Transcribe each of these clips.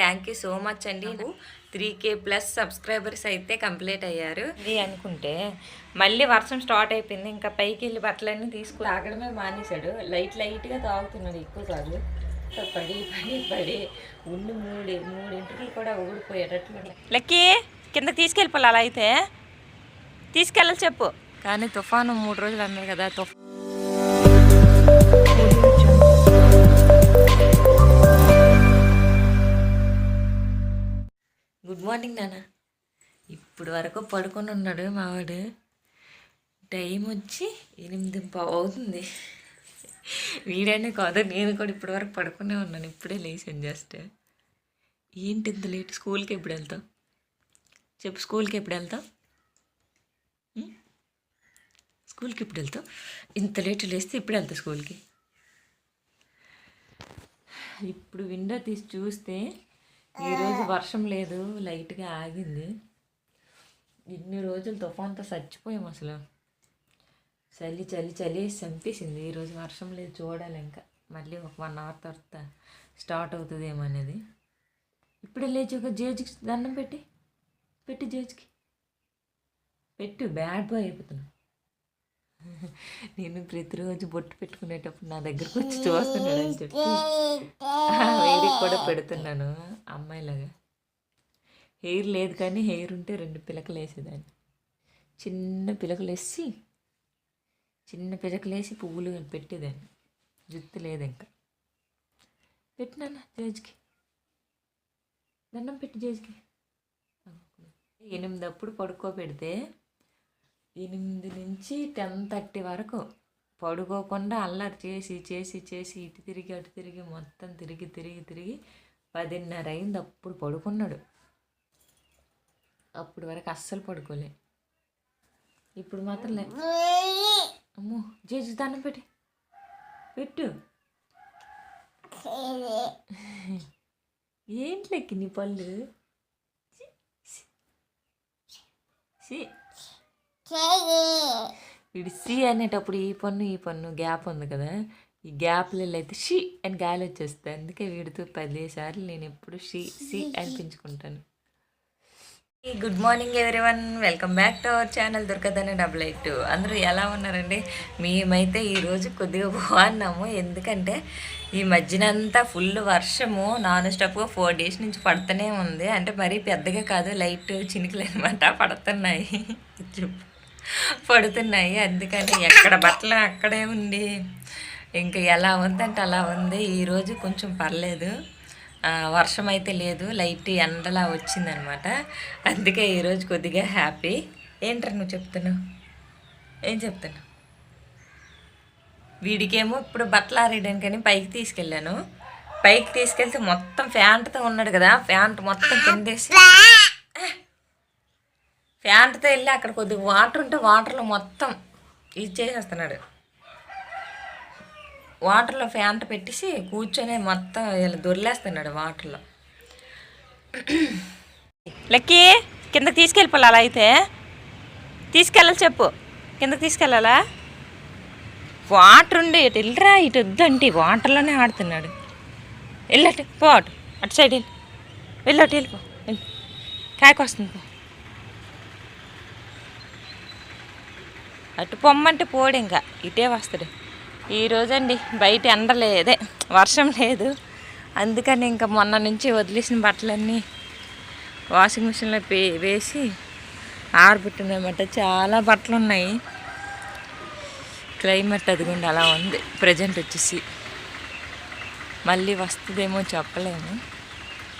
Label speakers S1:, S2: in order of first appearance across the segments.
S1: Thank you so much అండి. Three K plus subscribers అయితే complete అయ్యారు. ఇది అనుకుంటే మళ్ళీ వర్షం స్టార్ట్ అయిపోయింది. ఇంకా పైకి వెళ్ళి బట్టలన్నీ తీసుకు తాగడమే మానేశాడు. లైట్ లైట్గా తాగుతున్నాడు. ఎక్కువ కాదు. పడి పడి పడి ఉండి మూడు మూడింటికి కూడా ఊడిపోయేటట్లు లెక్కి కింద తీసుకెళ్ళిపోవాలి అలా అయితే. తీసుకెళ్ళాలి చెప్పు. కానీ తుఫాను మూడు రోజులు అన్నారు కదా తుఫాను మార్నింగ్ నాన్న. ఇప్పుడు వరకు పడుకొని ఉన్నాడు మావాడు టైం వచ్చి ఎనిమిది పావు అవుతుంది. వీడనే కాదు నేను కూడా ఇప్పటి వరకు పడుకునే ఉన్నాను. ఇప్పుడే లేచాను జస్ట్ ఏంటి ఇంత లేట్ స్కూల్కి ఎప్పుడు వెళ్తాం చెప్పు స్కూల్కి ఎప్పుడు వెళ్తాం స్కూల్కి ఎప్పుడు వెళ్తావు? ఇంత లేట్ లేస్తే ఇప్పుడు వెళ్తావు స్కూల్కి? ఇప్పుడు విండో తీసి చూస్తే ఈరోజు వర్షం లేదు లైట్గా ఆగింది. ఇన్ని రోజులు తుఫాన్తో చచ్చిపోయాం అసలు. చలి చలి చలి చంపేసింది. ఈరోజు వర్షం లేదు చూడాలి ఇంకా. మళ్ళీ ఒక వన్ అవర్ తర్వాత స్టార్ట్ అవుతుందేమో అనేది. ఇప్పుడే లేచి ఒక జేజ్కి దండం పెట్టి పెట్టి జేజ్కి. పెట్టు బ్యాడ్ బాయ్ అయిపోతున్నావు నేను ప్రతిరోజు బొట్టు పెట్టుకునేటప్పుడు నా దగ్గరకు వచ్చి చూస్తున్నాడు అని చెప్పి. వేడికి కూడా పెడుతున్నాను అమ్మాయిలాగా. హెయిర్ లేదు కానీ హెయిర్ ఉంటే రెండు పిలకలు వేసేదాన్ని. చిన్న పిలకలు వేసి చిన్న పిలకలు వేసి పువ్వులు పెట్టేదాన్ని. జుత్తు లేదు ఇంకా. పెట్టినాను జేజ్కి? దండం పెట్టి జేజ్కి. ఎనిమిదప్పుడు పడుకోబెడితే ఎనిమిది నుంచి టెన్ థర్టీ వరకు పడుకోకుండా అల్లరి చేసి చేసి చేసి ఇటు తిరిగి అటు తిరిగి మొత్తం తిరిగి తిరిగి తిరిగి పదిన్నర అయింది. అప్పుడు పడుకున్నాడు. అప్పుడు వరకు అస్సలు పడుకోలే. ఇప్పుడు మాత్రం లే అమ్మో జేజు దానం పెట్టి పెట్టు. ఏంట్లెక్కి నీ పళ్ళు? సి వీడు సి అనేటప్పుడు ఈ పన్ను ఈ పన్ను గ్యాప్ ఉంది కదా. ఈ గ్యాప్లలో అయితే షీ అని గాలి వచ్చేస్తుంది. అందుకే వీడితో పదిసార్లు నేను ఎప్పుడు షీ సి అనిపించుకుంటాను. Good morning everyone welcome back to our channel దొరకదనే double eight అందరూ ఎలా ఉన్నారండి? మేమైతే ఈరోజు కొద్దిగా బాగున్నాము. ఎందుకంటే ఈ మధ్యనంతా ఫుల్ వర్షము నాన్ స్టాప్గా ఫోర్ డేస్ నుంచి పడుతూనే ఉంది. అంటే మరీ పెద్దగా కాదు లైట్ చినుకులు అనమాట పడుతున్నాయి. చెప్పు. పడుతున్నాయి. అందుకని ఎక్కడ బట్టలు అక్కడే ఉండి ఇంకా ఎలా ఉందంటే అలా ఉంది. ఈరోజు కొంచెం పర్లేదు. వర్షం అయితే లేదు. లైట్ ఎండలా వచ్చిందనమాట. అందుకే ఈరోజు కొద్దిగా హ్యాపీ. ఏంట్రా నువ్వు చెప్తున్నావు? ఏం చెప్తున్నావు? వీడికేమో ఇప్పుడు బట్టలు ఆరేయడానికని పైకి తీసుకెళ్ళాను. పైకి తీసుకెళ్తే మొత్తం ఫ్యాంట్తో ఉన్నాడు కదా. ఫ్యాంట్ మొత్తం కిందేసి ఫ్యాంట్తో వెళ్ళి అక్కడ కొద్దిగా వాటర్ ఉంటే వాటర్లో మొత్తం ఇది చేసేస్తున్నాడు. వాటర్లో ఫ్యాంట్ పెట్టేసి కూర్చొని మొత్తం ఇలా దొరిలేస్తున్నాడు వాటర్లో. లెక్కి కిందకి తీసుకెళ్ళిపోవాలి అలా అయితే. తీసుకెళ్ళాలి చెప్పు. కిందకి తీసుకెళ్ళాలా? వాటర్ ఉండి ఇటు వెళ్ళరా ఇటు వద్దంటే వాటర్లోనే ఆడుతున్నాడు. వెళ్ళటి పో అటు. అటు సైడ్ వెళ్ళి. వెళ్ళటు వెళ్ళిపో. కాయకు వస్తుంది పో. అటు పొమ్మంటే పోడు ఇంకా. ఇటే వస్తాడు. ఈరోజండి బయట ఎండ లేదే వర్షం లేదు. అందుకని ఇంకా మొన్న నుంచి వదిలేసిన బట్టలన్నీ వాషింగ్ మిషన్లో పే వేసి ఆరబెట్టినమాట చాలా బట్టలు ఉన్నాయి క్లైమేట్ అదిగుండి అలా ఉంది. ప్రజెంట్ వచ్చేసి మళ్ళీ వస్తుందేమో చెప్పలేము.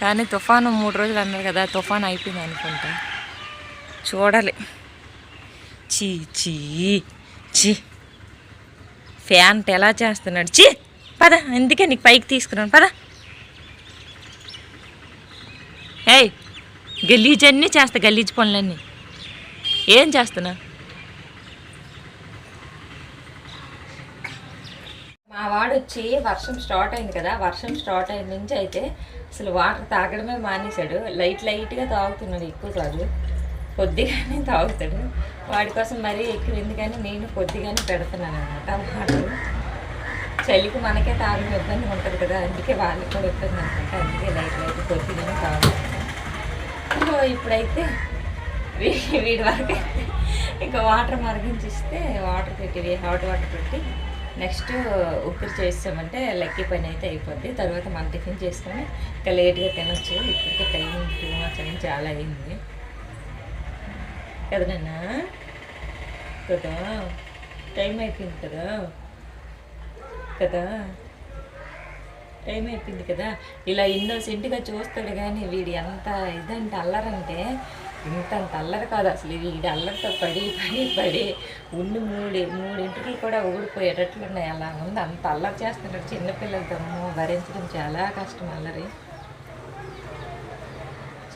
S1: కానీ తుఫాను మూడు రోజులు అన్నారు కదా తుఫాను అయిపోయింది అనుకుంటా. చూడాలి. చీ చీ చీ. ఫ్యాంట్ ఎలా చేస్తున్నాడు? చీ పద అందుకే నీకు పైకి తీసుకున్నాను పద. ఏయ్ గలీజ్ అన్నీ చేస్తా గలీజ్ పనులన్నీ. ఏం చేస్తున్నా? మా వాడు వచ్చి వర్షం స్టార్ట్ అయింది కదా వర్షం స్టార్ట్ అయిన నుంచి అయితే అసలు వాటర్ తాగడమే మానేశాడు. లైట్ లైట్గా తాగుతున్నాడు ఎక్కువ కాదు. కొద్దిగానే తాగుతాడు. వాడి కోసం మరీ ఎక్కువ ఎందుకని నేను కొద్దిగానే పెడుతున్నాను అనమాట వాటర్ చలికి మనకే తాగడం ఇబ్బంది ఉంటుంది కదా అందుకే వాళ్ళకి కూడా ఇబ్బంది అనమాట అందుకే లైట్ లైట్ కొద్దిగానే కావాలి సో ఇప్పుడైతే వీడి వరకు ఇంకా వాటర్ మరిగించిస్తే వాటర్ పెట్టి హాట్ వాటర్ పెట్టి నెక్స్ట్ ఉప్పిరి చేస్తామంటే లక్కీ పని అయితే అయిపోద్ది. తర్వాత మనం టిఫిన్ చేసుకొని ఇంకా లేట్గా తినొచ్చు. ఇప్పటికే టైం టూ మచ్ అని చాలా అయింది. కదా నాన్న కదా? టైం అయిపోయింది కదా? కదా? టైం అయిపోయింది కదా? ఇలా ఇన్నోసెంట్గా చూస్తాడు కానీ వీడు ఎంత ఇదంటే అల్లరంటే ఇంత అంత అల్లరి కాదు అసలు. వీడి అల్లరితో పడి పడి పడి ఉండి మూడు మూడింటికి కూడా ఊడిపోయేటట్లు ఉన్నాయి అలా ఉంది అంత అల్లరి చేస్తున్నాడు చిన్నపిల్లలతో భరించడం చాలా కష్టం అల్లరి.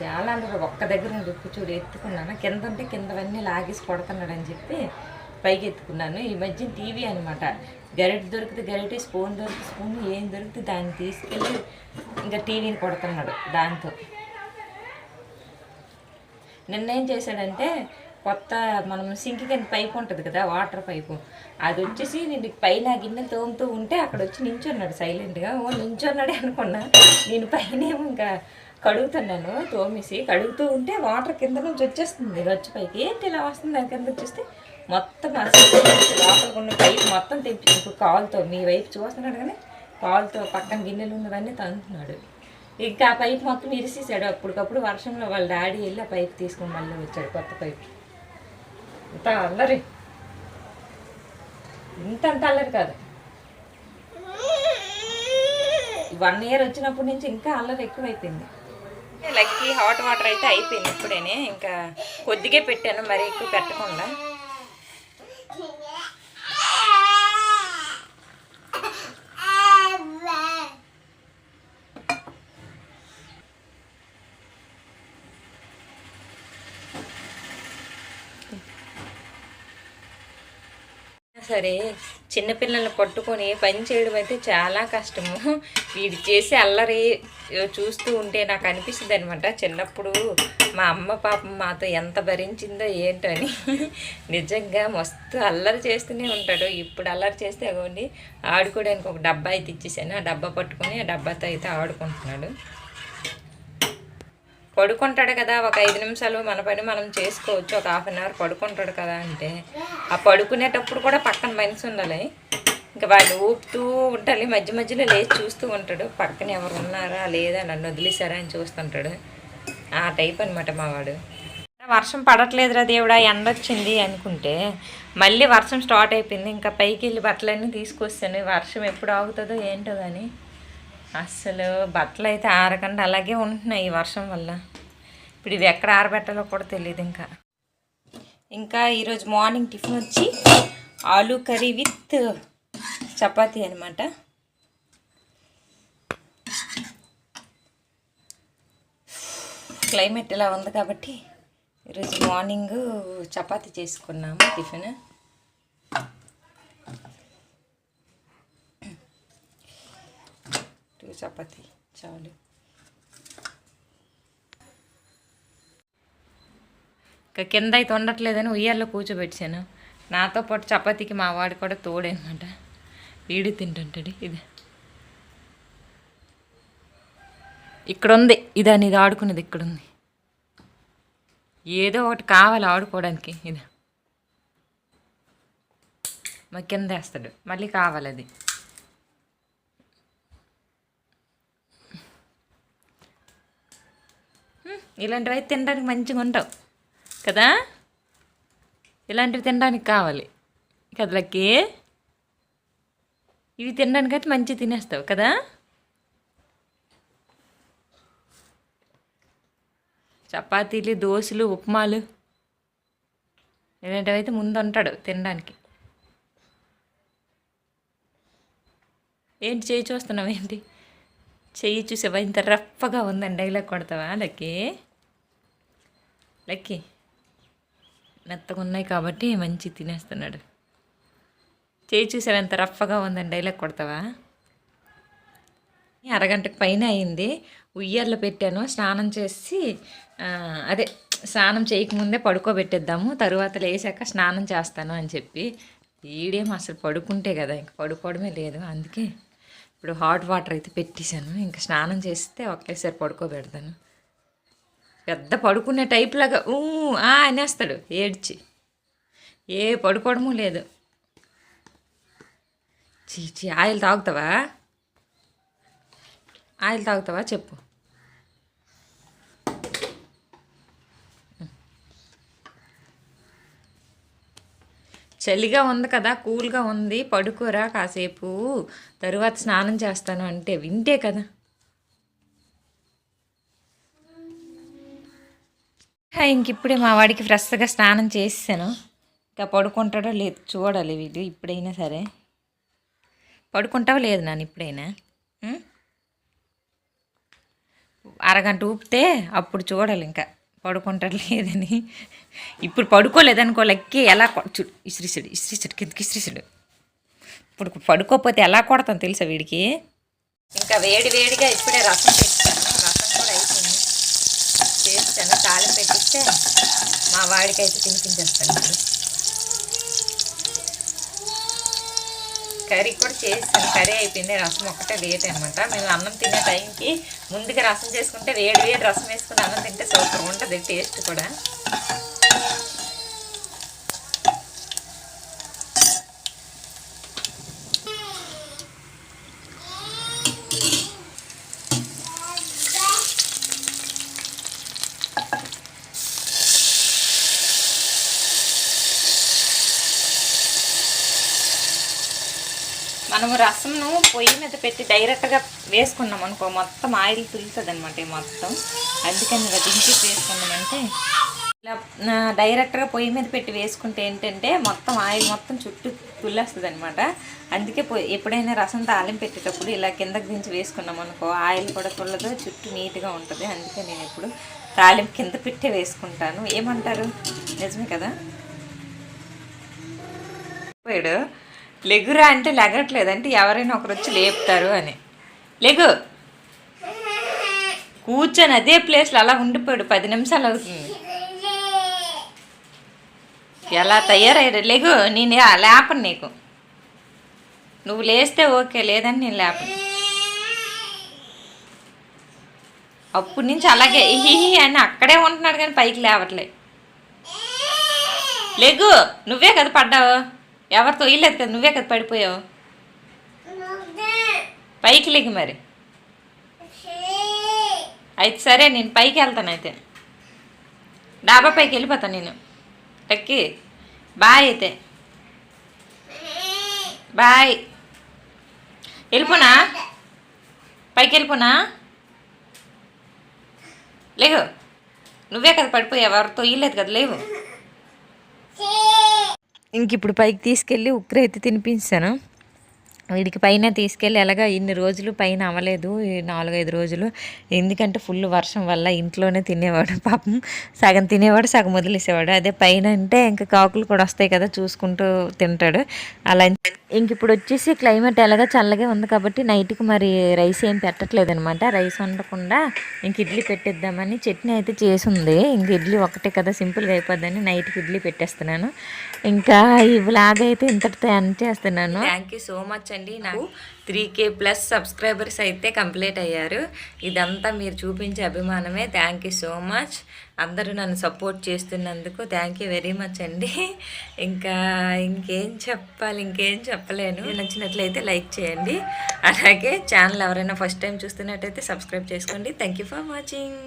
S1: చాలా అల్లరి ఒక్క దగ్గర నుండి ఉప్పు ఎత్తుకున్నాను. కింద ఉంటే కిందవన్నీ లాగేసి కొడుతున్నాడని చెప్పి పైకి ఎత్తుకున్నాను. ఈ మధ్య టీవీ అనమాట గరిటి దొరికితే గరిటె స్పూన్ దొరికితే స్పూన్ ఏం దొరికితే దాన్ని తీసుకెళ్ళి ఇంకా టీవీని కొడుతున్నాడు దాంతో. నిన్న ఏం చేశాడంటే కొత్త మనం సింక్ కింద పైపు ఉంటుంది కదా వాటర్ పైపు. అది వచ్చేసి నేను పైన గిన్నె తోముతూ ఉంటే అక్కడ వచ్చి నించున్నాడు సైలెంట్గా. ఓ నించున్నాడే అనుకున్నా. నేను పైన ఇంకా కడుగుతున్నాను తోమేసి కడుగుతూ ఉంటే వాటర్ కింద నుంచి వచ్చేస్తుంది వచ్చి పైకి. ఏంటి ఇలా వస్తుంది? దాని కింద వచ్చేస్తే మొత్తం లోపలికి ఉన్న పైపు మొత్తం తెప్పించింది ఇప్పుడు కాలుతో మీ వైపు చూస్తున్నాడు కానీ కాలుతో పక్కన గిన్నెలు ఉన్నవన్నీ తంతున్నాడు ఇంకా ఆ పైపు మొత్తం ఇరిసేసాడు. అప్పటికప్పుడు వర్షంలో వాళ్ళ డాడీ వెళ్ళి ఆ పైపు తీసుకుని మళ్ళీ వచ్చాడు కొత్త పైపు. ఇంత అల్లరి. ఇంత అంత అల్లరి కాదు. వన్ ఇయర్ వచ్చినప్పటి నుంచి ఇంకా అల్లరి ఎక్కువైపోయింది. లక్కీ హాట్ వాటర్ అయితే అయిపోయింది ఇప్పుడేనే. ఇంకా కొద్దిగా పెట్టాను మరి ఎక్కువ పెట్టకుండా. సరే చిన్నపిల్లల్ని పట్టుకొని పని చేయడం అయితే చాలా కష్టము. వీడు చేసి అల్లరి చూస్తూ ఉంటే నాకు అనిపిస్తుంది అనమాట చిన్నప్పుడు మా అమ్మ పాపం మాతో ఎంత భరించిందో ఏంటో అని. నిజంగా మస్తు అల్లరి చేస్తూనే ఉంటాడు. ఇప్పుడు అల్లరి చేస్తే అవ్వండి ఆడుకోవడానికి ఒక డబ్బా అయితే ఇచ్చేసాను. ఆ డబ్బా పట్టుకొని ఆ డబ్బాతో అయితే ఆడుకుంటున్నాడు. పడుకుంటాడు కదా ఒక ఐదు నిమిషాలు మన పని మనం చేసుకోవచ్చు ఒక హాఫ్ అన్ అవర్ పడుకుంటాడు కదా అంటే ఆ పడుకునేటప్పుడు కూడా పక్కన మనిషి ఉండాలి. ఇంకా వాళ్ళు ఊపుతూ ఉండాలి మధ్య మధ్యలో లేచి చూస్తూ ఉంటాడు. పక్కన ఎవరు ఉన్నారా లేదా నన్ను వదిలేసారా అని చూస్తుంటాడు. ఆ టైప్ అనమాట మావాడు వర్షం పడట్లేదురా దేవుడా ఎండ వచ్చింది అనుకుంటే మళ్ళీ వర్షం స్టార్ట్ అయిపోయింది. ఇంకా పైకి వెళ్ళి బట్టలన్నీ తీసుకొస్తాను. వర్షం ఎప్పుడు ఆగుతుందో ఏంటో కానీ అసలు బట్టలు అయితే ఆరకుండా అలాగే ఉంటున్నాయి ఈ వర్షం వల్ల. ఇప్పుడు ఇవి ఎక్కడ ఆరబెట్టాలో కూడా తెలియదు ఇంకా. ఇంకా ఈరోజు మార్నింగ్ టిఫిన్ వచ్చి ఆలూ కర్రీ విత్ చపాతీ అనమాట క్లైమేట్ ఇలా ఉంది కాబట్టి ఈరోజు మార్నింగ్ చపాతీ చేసుకున్నాము టిఫిన్. చపాతి. చాలు. ఇక కింద అయితే ఉండట్లేదని ఉయ్యాల్లో కూర్చోబెట్టాను. నాతో పాటు చపాతీకి మా వాడు కూడా తోడనమాట. వీడి తింటుంటాడు. ఇది. ఇక్కడ ఉంది ఇది అని ఇది ఆడుకునేది ఇక్కడ ఉంది ఏదో ఒకటి కావాలి ఆడుకోవడానికి. ఇది. మా కింద వేస్తాడు. మళ్ళీ కావాలి అది. ఇలాంటివి అయితే తినడానికి మంచిగా ఉంటావు. కదా? ఇలాంటివి తినడానికి కావాలి. కదా ఇవి తినడానికి అయితే మంచిగా తినేస్తావు కదా? చపాతీలు దోశలు ఉప్మాలు ఇలాంటివైతే ముందు ఉంటాడు తినడానికి. ఏంటి చేయి చూస్తున్నావు ఏంటి? చెయ్యి చూసావా ఇంత రఫ్గా ఉందని డైలాగ్ కొడతావా లక్కీ? లక్కీ మెత్తగా ఉన్నాయి కాబట్టి మంచి తినేస్తున్నాడు. చేయి చూసావు ఎంత రఫ్గా ఉందని డైలాగ్ కొడతావా? అరగంటకు పైన అయింది. ఉయ్యాల్లో పెట్టాను. స్నానం చేసి అదే స్నానం చేయకముందే పడుకోబెట్టేద్దాము. తరువాత లేచాక స్నానం చేస్తాను అని చెప్పి. ఈడేం అసలు పడుకుంటే కదా ఇంక పడుకోవడమే లేదు. అందుకే ఇప్పుడు హాట్ వాటర్ అయితే పెట్టేశాను. ఇంకా స్నానం చేస్తే ఒకేసారి పడుకోబెడతాను. పెద్ద పడుకునే టైప్ లాగా ఊ ఆ అనేస్తాడు ఏడ్చి. ఏ పడుకోవడము లేదు. చీచి ఆయిల్ తాగుతావా? ఆయిల్ తాగుతావా? చెప్పు. చలిగా ఉంది కదా కూల్గా ఉంది పడుకోరా కాసేపు తరువాత స్నానం చేస్తాను అంటే వింటే కదా. ఇంక ఇప్పుడే మా వాడికి ఫ్రెష్గా స్నానం చేసాను ఇంకా పడుకుంటాడో లేదు చూడాలి వీడు ఇప్పుడైనా సరే. పడుకుంటావా లేదు నాన్న ఇప్పుడైనా? అరగంట ఊపితే అప్పుడు చూడాలి ఇంకా. పడుకుంటలేదని. ఇప్పుడు పడుకోలేదనుకో లెక్కి ఎలా చూడు ఇస్త్రీసుడు ఇస్త్రీసుడు కిందకి ఇస్త్రీసుడు ఇప్పుడు పడుకోకపోతే ఎలా కొడతాం తెలుసా వీడికి? ఇంకా వేడి వేడిగా ఇప్పుడే రసం పెట్టాను రసం కూడా అయిపోయింది. చేస్తాను తాళం పెట్టిస్తే మా వాడికి అయితే తినిపించేస్తాను కర్రీ కూడా చేసేసాను కర్రీ అయిపోయింది. రసం ఒక్కటే లేట్ అనమాట మేము అన్నం తినే టైంకి ముందుగా రసం చేసుకుంటే వేడి వేడి రసం వేసుకుని అన్నం తింటే సూపర్ ఉంటుంది టేస్ట్ కూడా. మనము రసంను పొయ్యి మీద పెట్టి డైరెక్ట్గా వేసుకున్నాం అనుకో మొత్తం ఆయిల్ తులుతుంది అనమాట మొత్తం. అందుకని ఇలా దించి వేసుకున్నామంటే ఇలా డైరెక్ట్గా పొయ్యి మీద పెట్టి వేసుకుంటే ఏంటంటే మొత్తం ఆయిల్ మొత్తం చుట్టూ తుల్లేస్తుంది అనమాట అందుకే పొయ్యి ఎప్పుడైనా రసం తాలింపు పెట్టేటప్పుడు ఇలా కిందకి దించి వేసుకున్నాం అనుకో ఆయిల్ కూడా తుల్లదు చుట్టూ నీట్గా ఉంటుంది. అందుకే నేను ఎప్పుడు తాలింపు కింద పెట్టే వేసుకుంటాను. ఏమంటారు? నిజమే కదా? పోయాడు లెగురా అంటే లెగట్లేదు అంటే ఎవరైనా ఒకరు వచ్చి లేపుతారు అని. లెగు. కూర్చొని అదే ప్లేస్లో అలా ఉండిపోయాడు పది నిమిషాలు అవుతుంది. ఎలా తయారయ్యాడు? లెగు నేను లేపను నీకు. నువ్వు లేస్తే ఓకే లేదని నేను లేపను. అప్పటి నుంచి అలాగే ఇహి అని అక్కడే ఉంటున్నాడు కానీ పైకి లేవట్లే. లెగు నువ్వే కదా పడ్డావు? ఎవరితో? ఇల్లేదు కదా నువ్వే కదా పడిపోయావు. పైకి లెగి మరి. అయితే సరే నేను పైకి వెళ్తాను అయితే. డాబా పైకి వెళ్ళిపోతాను నేను. ఎక్కి బాయ్ అయితే. బాయ్. వెళ్ళిపోనా? పైకి వెళ్ళిపోనా? లేవు నువ్వే కదా పడిపోయావు ఎవరితో? ఇల్లేదు కదా లేవు. ఇంక ఇప్పుడు పైకి తీసుకెళ్ళి ఉక్ర అయితే తినిపించాను. వీడికి పైన తీసుకెళ్ళి ఎలాగా ఇన్ని రోజులు పైన అవ్వలేదు నాలుగైదు రోజులు. ఎందుకంటే ఫుల్ వర్షం వల్ల ఇంట్లోనే తినేవాడు పాపం. సగం తినేవాడు సగం వదిలేసేవాడు. అదే పైన అంటే ఇంకా కాకులు కూడా వస్తాయి కదా చూసుకుంటూ తింటాడు. అలా ఇంక ఇప్పుడు వచ్చేసి క్లైమేట్ ఎలాగా చల్లగా ఉంది కాబట్టి నైట్కి మరి రైస్ ఏం పెట్టట్లేదు అనమాట రైస్ వండకుండా ఇంక ఇడ్లీ పెట్టేద్దామని చట్నీ అయితే చేసి ఉంది ఇంక ఇడ్లీ ఒకటే కదా సింపుల్గా అయిపోద్దని నైట్కి ఇడ్లీ పెట్టేస్తున్నాను. ఇంకా ఈ బ్లాగ్ అయితే ఇంతటితో ఎండ్ చేస్తున్నాను. థ్యాంక్ యూ సో మచ్ అండి. నాకు త్రీ కే ప్లస్ సబ్స్క్రైబర్స్ అయితే కంప్లీట్ అయ్యారు. ఇదంతా మీరు చూపించే అభిమానమే. థ్యాంక్ యూ సో మచ్ అందరూ నన్ను సపోర్ట్ చేస్తున్నందుకు థ్యాంక్ యూ వెరీ మచ్ అండి. ఇంకా ఇంకేం చెప్పాలి ఇంకేం చెప్పలేను. నచ్చినట్లయితే లైక్ చేయండి. అలాగే ఛానల్ ఎవరైనా ఫస్ట్ టైం చూస్తున్నట్టయితే సబ్స్క్రైబ్ చేసుకోండి. Thank you for watching